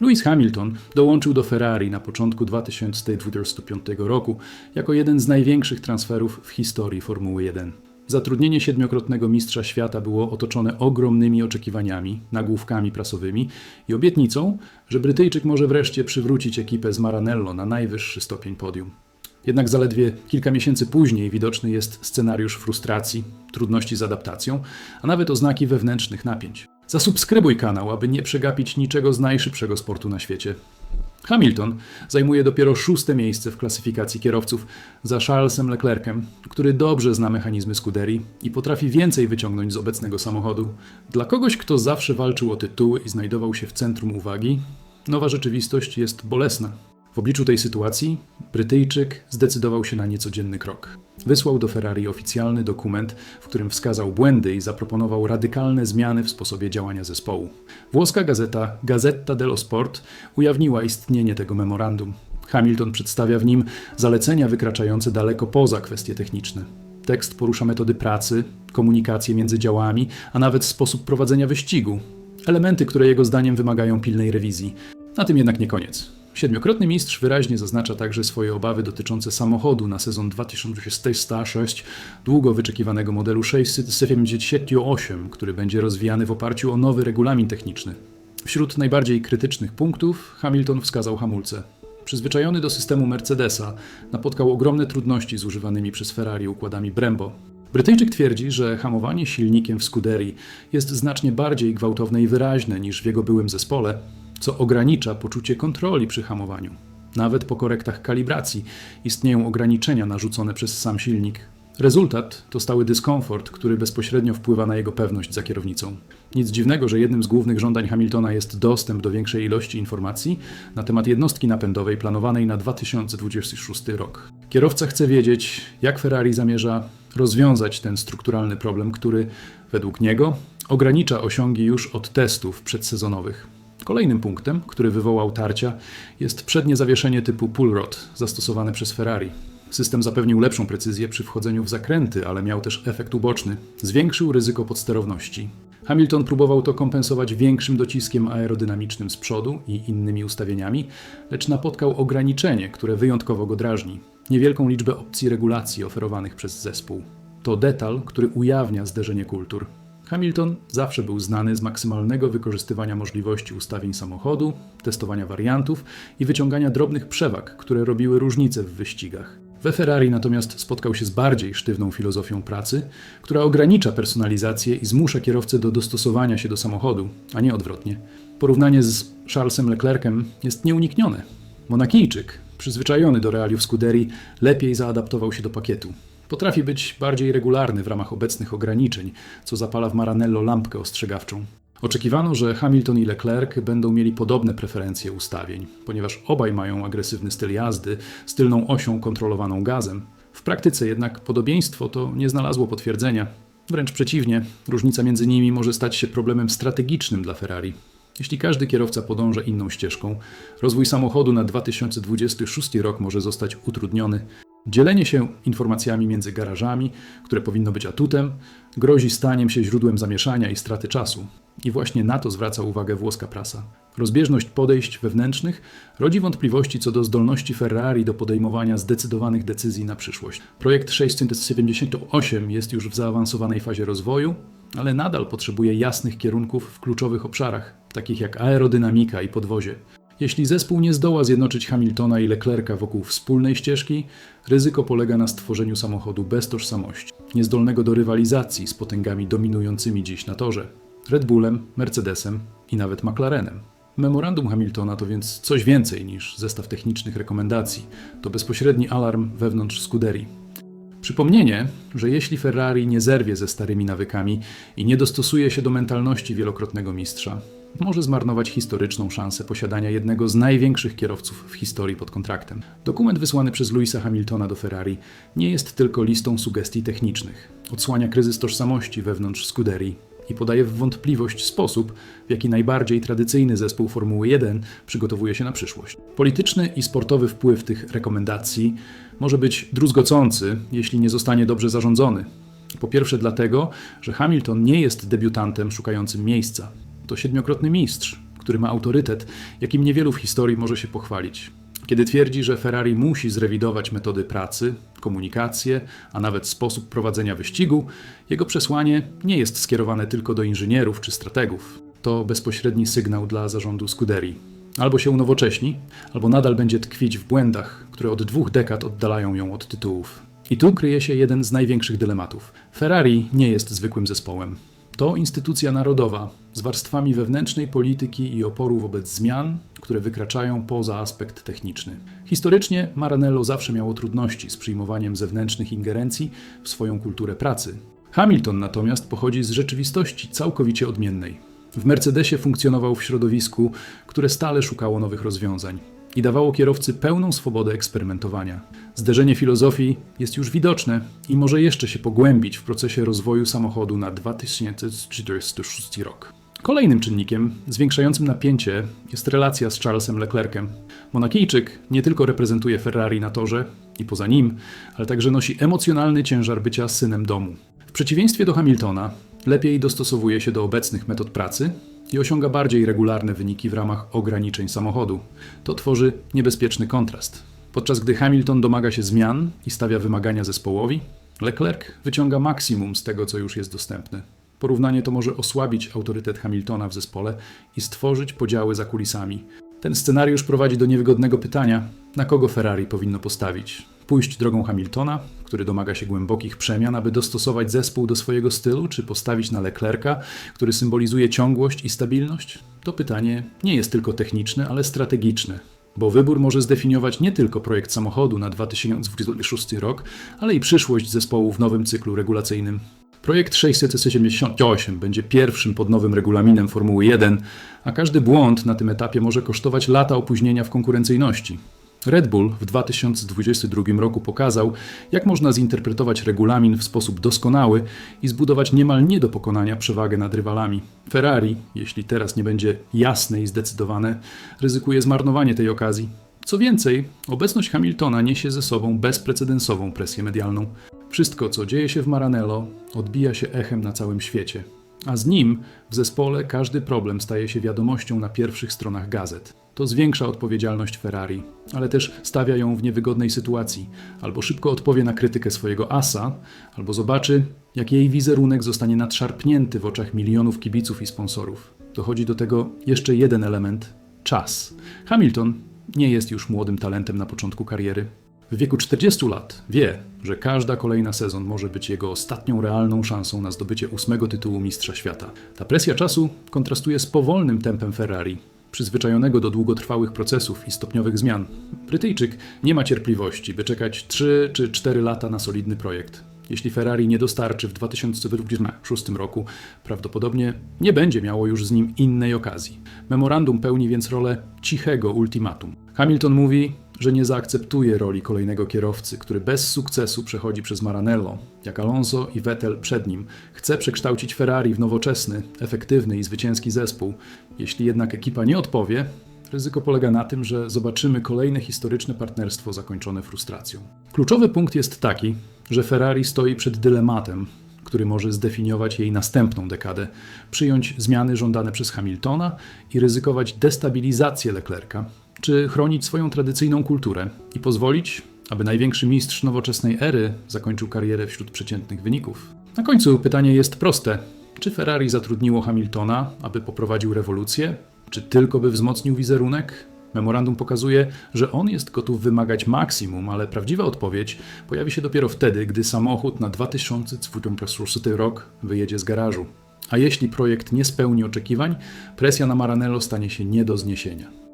Lewis Hamilton dołączył do Ferrari na początku 2025 roku jako jeden z największych transferów w historii Formuły 1. Zatrudnienie siedmiokrotnego mistrza świata było otoczone ogromnymi oczekiwaniami, nagłówkami prasowymi i obietnicą, że Brytyjczyk może wreszcie przywrócić ekipę z Maranello na najwyższy stopień podium. Jednak zaledwie kilka miesięcy później widoczny jest scenariusz frustracji, trudności z adaptacją, a nawet oznaki wewnętrznych napięć. Zasubskrybuj kanał, aby nie przegapić niczego z najszybszego sportu na świecie. Hamilton zajmuje dopiero szóste miejsce w klasyfikacji kierowców za Charlesem Leclercem, który dobrze zna mechanizmy Scuderii i potrafi więcej wyciągnąć z obecnego samochodu. Dla kogoś, kto zawsze walczył o tytuły i znajdował się w centrum uwagi, nowa rzeczywistość jest bolesna. W obliczu tej sytuacji Brytyjczyk zdecydował się na niecodzienny krok. Wysłał do Ferrari oficjalny dokument, w którym wskazał błędy i zaproponował radykalne zmiany w sposobie działania zespołu. Włoska gazeta Gazzetta dello Sport ujawniła istnienie tego memorandum. Hamilton przedstawia w nim zalecenia wykraczające daleko poza kwestie techniczne. Tekst porusza metody pracy, komunikację między działami, a nawet sposób prowadzenia wyścigu. Elementy, które jego zdaniem wymagają pilnej rewizji. Na tym jednak nie koniec. Siedmiokrotny mistrz wyraźnie zaznacza także swoje obawy dotyczące samochodu na sezon 2026, długo wyczekiwanego modelu 678, który będzie rozwijany w oparciu o nowy regulamin techniczny. Wśród najbardziej krytycznych punktów Hamilton wskazał hamulce. Przyzwyczajony do systemu Mercedesa, napotkał ogromne trudności z używanymi przez Ferrari układami Brembo. Brytyjczyk twierdzi, że hamowanie silnikiem w Scuderii jest znacznie bardziej gwałtowne i wyraźne niż w jego byłym zespole, co ogranicza poczucie kontroli przy hamowaniu. Nawet po korektach kalibracji istnieją ograniczenia narzucone przez sam silnik. Rezultat to stały dyskomfort, który bezpośrednio wpływa na jego pewność za kierownicą. Nic dziwnego, że jednym z głównych żądań Hamiltona jest dostęp do większej ilości informacji na temat jednostki napędowej planowanej na 2026 rok. Kierowca chce wiedzieć, jak Ferrari zamierza rozwiązać ten strukturalny problem, który według niego ogranicza osiągi już od testów przedsezonowych. Kolejnym punktem, który wywołał tarcia, jest przednie zawieszenie typu pull rod zastosowane przez Ferrari. System zapewnił lepszą precyzję przy wchodzeniu w zakręty, ale miał też efekt uboczny. Zwiększył ryzyko podsterowności. Hamilton próbował to kompensować większym dociskiem aerodynamicznym z przodu i innymi ustawieniami, lecz napotkał ograniczenie, które wyjątkowo go drażni. Niewielką liczbę opcji regulacji oferowanych przez zespół. To detal, który ujawnia zderzenie kultur. Hamilton zawsze był znany z maksymalnego wykorzystywania możliwości ustawień samochodu, testowania wariantów i wyciągania drobnych przewag, które robiły różnice w wyścigach. We Ferrari natomiast spotkał się z bardziej sztywną filozofią pracy, która ogranicza personalizację i zmusza kierowcę do dostosowania się do samochodu, a nie odwrotnie. Porównanie z Charlesem Leclercem jest nieuniknione. Monakijczyk, przyzwyczajony do realiów Scuderii, lepiej zaadaptował się do pakietu. Potrafi być bardziej regularny w ramach obecnych ograniczeń, co zapala w Maranello lampkę ostrzegawczą. Oczekiwano, że Hamilton i Leclerc będą mieli podobne preferencje ustawień, ponieważ obaj mają agresywny styl jazdy z tylną osią kontrolowaną gazem. W praktyce jednak podobieństwo to nie znalazło potwierdzenia. Wręcz przeciwnie, różnica między nimi może stać się problemem strategicznym dla Ferrari. Jeśli każdy kierowca podąża inną ścieżką, rozwój samochodu na 2026 rok może zostać utrudniony, Dzielenie się informacjami między garażami, które powinno być atutem, grozi staniem się źródłem zamieszania i straty czasu. I właśnie na to zwraca uwagę włoska prasa. Rozbieżność podejść wewnętrznych rodzi wątpliwości co do zdolności Ferrari do podejmowania zdecydowanych decyzji na przyszłość. Projekt 678 jest już w zaawansowanej fazie rozwoju, ale nadal potrzebuje jasnych kierunków w kluczowych obszarach, takich jak aerodynamika i podwozie. Jeśli zespół nie zdoła zjednoczyć Hamiltona i Leclerca wokół wspólnej ścieżki, ryzyko polega na stworzeniu samochodu bez tożsamości, niezdolnego do rywalizacji z potęgami dominującymi dziś na torze Red Bullem, Mercedesem i nawet McLarenem. Memorandum Hamiltona to więc coś więcej niż zestaw technicznych rekomendacji, to bezpośredni alarm wewnątrz Scuderii. Przypomnienie, że jeśli Ferrari nie zerwie ze starymi nawykami i nie dostosuje się do mentalności wielokrotnego mistrza, może zmarnować historyczną szansę posiadania jednego z największych kierowców w historii pod kontraktem. Dokument wysłany przez Louisa Hamiltona do Ferrari nie jest tylko listą sugestii technicznych. Odsłania kryzys tożsamości wewnątrz Scuderii i podaje w wątpliwość sposób, w jaki najbardziej tradycyjny zespół Formuły 1 przygotowuje się na przyszłość. Polityczny i sportowy wpływ tych rekomendacji może być druzgocący, jeśli nie zostanie dobrze zarządzony. Po pierwsze dlatego, że Hamilton nie jest debiutantem szukającym miejsca. To siedmiokrotny mistrz, który ma autorytet, jakim niewielu w historii może się pochwalić. Kiedy twierdzi, że Ferrari musi zrewidować metody pracy, komunikację, a nawet sposób prowadzenia wyścigu, jego przesłanie nie jest skierowane tylko do inżynierów czy strategów. To bezpośredni sygnał dla zarządu Scuderii. Albo się unowocześni, albo nadal będzie tkwić w błędach, które od dwóch dekad oddalają ją od tytułów. I tu kryje się jeden z największych dylematów. Ferrari nie jest zwykłym zespołem. To instytucja narodowa z warstwami wewnętrznej polityki i oporu wobec zmian, które wykraczają poza aspekt techniczny. Historycznie Maranello zawsze miało trudności z przyjmowaniem zewnętrznych ingerencji w swoją kulturę pracy. Hamilton natomiast pochodzi z rzeczywistości całkowicie odmiennej. W Mercedesie funkcjonował w środowisku, które stale szukało nowych rozwiązań i dawało kierowcy pełną swobodę eksperymentowania. Zderzenie filozofii jest już widoczne i może jeszcze się pogłębić w procesie rozwoju samochodu na 2046 rok. Kolejnym czynnikiem zwiększającym napięcie jest relacja z Charlesem Leclercem. Monakijczyk nie tylko reprezentuje Ferrari na torze i poza nim, ale także nosi emocjonalny ciężar bycia synem domu. W przeciwieństwie do Hamiltona, lepiej dostosowuje się do obecnych metod pracy i osiąga bardziej regularne wyniki w ramach ograniczeń samochodu. To tworzy niebezpieczny kontrast. Podczas gdy Hamilton domaga się zmian i stawia wymagania zespołowi, Leclerc wyciąga maksimum z tego, co już jest dostępne. Porównanie to może osłabić autorytet Hamiltona w zespole i stworzyć podziały za kulisami. Ten scenariusz prowadzi do niewygodnego pytania, na kogo Ferrari powinno postawić. Pójść drogą Hamiltona, który domaga się głębokich przemian, aby dostosować zespół do swojego stylu, czy postawić na Leclerca, który symbolizuje ciągłość i stabilność? To pytanie nie jest tylko techniczne, ale strategiczne, bo wybór może zdefiniować nie tylko projekt samochodu na 2026 rok, ale i przyszłość zespołu w nowym cyklu regulacyjnym. Projekt 678 będzie pierwszym pod nowym regulaminem Formuły 1, a każdy błąd na tym etapie może kosztować lata opóźnienia w konkurencyjności. Red Bull w 2022 roku pokazał, jak można zinterpretować regulamin w sposób doskonały i zbudować niemal nie do pokonania przewagę nad rywalami. Ferrari, jeśli teraz nie będzie jasne i zdecydowane, ryzykuje zmarnowanie tej okazji. Co więcej, obecność Hamiltona niesie ze sobą bezprecedensową presję medialną. Wszystko, co dzieje się w Maranello, odbija się echem na całym świecie. A z nim w zespole każdy problem staje się wiadomością na pierwszych stronach gazet. To zwiększa odpowiedzialność Ferrari, ale też stawia ją w niewygodnej sytuacji. Albo szybko odpowie na krytykę swojego asa, albo zobaczy, jak jej wizerunek zostanie nadszarpnięty w oczach milionów kibiców i sponsorów. Dochodzi do tego jeszcze jeden element czas. Hamilton nie jest już młodym talentem na początku kariery. W wieku 40 lat wie, że każda kolejna sezon może być jego ostatnią realną szansą na zdobycie ósmego tytułu Mistrza Świata. Ta presja czasu kontrastuje z powolnym tempem Ferrari, przyzwyczajonego do długotrwałych procesów i stopniowych zmian. Brytyjczyk nie ma cierpliwości, by czekać 3 czy 4 lata na solidny projekt. Jeśli Ferrari nie dostarczy w 2026 roku, prawdopodobnie nie będzie miało już z nim innej okazji. Memorandum pełni więc rolę cichego ultimatum. Hamilton mówi, że nie zaakceptuje roli kolejnego kierowcy, który bez sukcesu przechodzi przez Maranello, jak Alonso i Vettel przed nim. Chce przekształcić Ferrari w nowoczesny, efektywny i zwycięski zespół. Jeśli jednak ekipa nie odpowie, ryzyko polega na tym, że zobaczymy kolejne historyczne partnerstwo zakończone frustracją. Kluczowy punkt jest taki, że Ferrari stoi przed dylematem, który może zdefiniować jej następną dekadę, przyjąć zmiany żądane przez Hamiltona i ryzykować destabilizację Leclerca, czy chronić swoją tradycyjną kulturę i pozwolić, aby największy mistrz nowoczesnej ery zakończył karierę wśród przeciętnych wyników. Na końcu pytanie jest proste: czy Ferrari zatrudniło Hamiltona, aby poprowadził rewolucję, czy tylko by wzmocnił wizerunek? Memorandum pokazuje, że on jest gotów wymagać maksimum, ale prawdziwa odpowiedź pojawi się dopiero wtedy, gdy samochód na 2026 rok wyjedzie z garażu. A jeśli projekt nie spełni oczekiwań, presja na Maranello stanie się nie do zniesienia.